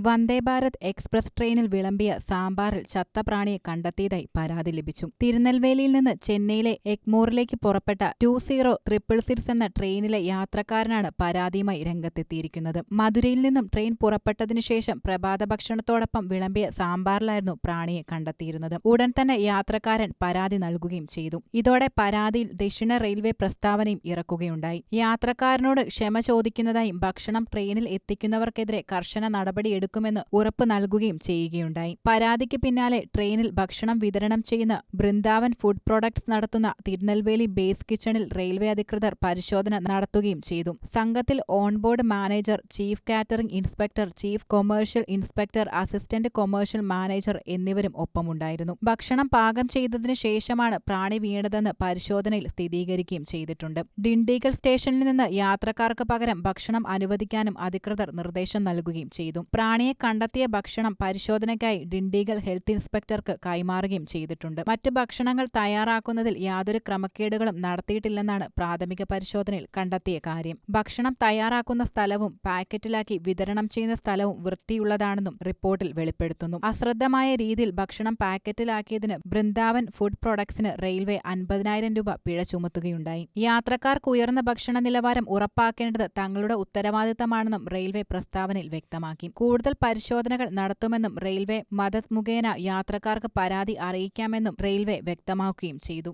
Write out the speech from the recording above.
Vande Bharat express ട്രെയിനിൽ വിളമ്പിയ സാമ്പാറിൽ ചത്ത പ്രാണിയെ കണ്ടെത്തിയതായി പരാതി ലഭിച്ചു. തിരുനെൽവേലിയിൽ നിന്ന് ചെന്നൈയിലെ എഗ്മോറിലേക്ക് പുറപ്പെട്ട ടു സീറോ ട്രിപ്പിൾ സിക്സ് എന്ന ട്രെയിനിലെ യാത്രക്കാരനാണ് പരാതിയുമായി രംഗത്തെത്തിയിരിക്കുന്നത്. മധുരയിൽ നിന്നും ട്രെയിൻ പുറപ്പെട്ടതിനു ശേഷം പ്രഭാത ഭക്ഷണത്തോടൊപ്പം വിളമ്പിയ സാമ്പാറിലായിരുന്നു പ്രാണിയെ കണ്ടെത്തിയിരുന്നത്. ഉടൻ തന്നെ യാത്രക്കാരൻ പരാതി നൽകുകയും ചെയ്തു. ഇതോടെ പരാതിയിൽ ദക്ഷിണ റെയിൽവേ പ്രസ്താവനയും ഇറക്കുകയുണ്ടായി. യാത്രക്കാരനോട് ക്ഷമ ചോദിക്കുന്നതായും ഭക്ഷണം ട്രെയിനിൽ എത്തിക്കുന്നവർക്കെതിരെ കർശന നടപടിയെടുക്കുമെന്ന് ഉറപ്പ് നൽകുകയും ചെയ്യുകയുണ്ടായി. പരാതിക്ക് പിന്നാലെ ട്രെയിനിൽ ഭക്ഷണം വിതരണം ചെയ്യുന്ന ബൃന്ദാവൻ ഫുഡ് പ്രൊഡക്ട്സ് നടത്തുന്ന തിരുനെൽവേലി ബേസ് കിച്ചണിൽ റെയിൽവേ അധികൃതർ പരിശോധന നടത്തുകയും ചെയ്തു. സംഘത്തിൽ onboard manager chief catering inspector chief commercial inspector assistant commercial manager എന്നിവരും ഒപ്പമുണ്ടായിരുന്നു. ഭക്ഷണം പാകം ചെയ്തതിനു ശേഷമാണ് പ്രാണി വീണതെന്ന് പരിശോധനയിൽ സ്ഥിരീകരിക്കുകയും ചെയ്തിട്ടുണ്ട്. ഡിണ്ടിഗൽ സ്റ്റേഷനിൽ നിന്ന് യാത്രക്കാർക്ക് പകരം ഭക്ഷണം അനുവദിക്കാനും അധികൃതർ നിർദ്ദേശം നൽകുകയും ചെയ്തു. പ്രാണിയെ കണ്ടെത്തിയ ഭക്ഷണം പരിശോധനയ്ക്കായി ഡിണ്ടിഗൽ ഹെൽത്ത് ഇൻസ്പെക്ടർക്ക് കൈമാറുകയും ചെയ്തിട്ടുണ്ട്. മറ്റ് ഭക്ഷണങ്ങൾ തയ്യാറാക്കുന്നതിൽ യാതൊരു ക്രമക്കേടുകളും നടത്തിയിട്ടില്ലെന്നാണ് പ്രാഥമിക പരിശോധനയിൽ കണ്ടെത്തിയ കാര്യം. ഭക്ഷണം തയ്യാറാക്കുന്ന സ്ഥലവും പാക്കറ്റിലാക്കി വിതരണം ചെയ്യുന്ന സ്ഥലവും വൃത്തിയുള്ളതാണെന്നും റിപ്പോർട്ടിൽ വെളിപ്പെടുത്തുന്നു. അശ്രദ്ധമായ രീതിയിൽ ഭക്ഷണം പാക്കറ്റിലാക്കിയതിന് ബൃന്ദാവൻ ഫുഡ് പ്രൊഡക്ട്സിന് റെയിൽവേ അൻപതിനായിരം രൂപ പിഴ ചുമത്തുകയുണ്ടായി. യാത്രക്കാർക്ക് ഉയർന്ന ഭക്ഷണ നിലവാരം ഉറപ്പാക്കേണ്ടത് തങ്ങളുടെ ഉത്തരവാദിത്തമാണെന്നും റെയിൽവേ പ്രസ്താവനയിൽ വ്യക്തമാക്കി. പരിശോധനകൾ നടത്തുമെന്നും റെയിൽവേ മദത് മുഖേന യാത്രക്കാർക്ക് പരാതി അറിയിക്കാമെന്നും റെയിൽവേ വ്യക്തമാക്കുകയും ചെയ്തു.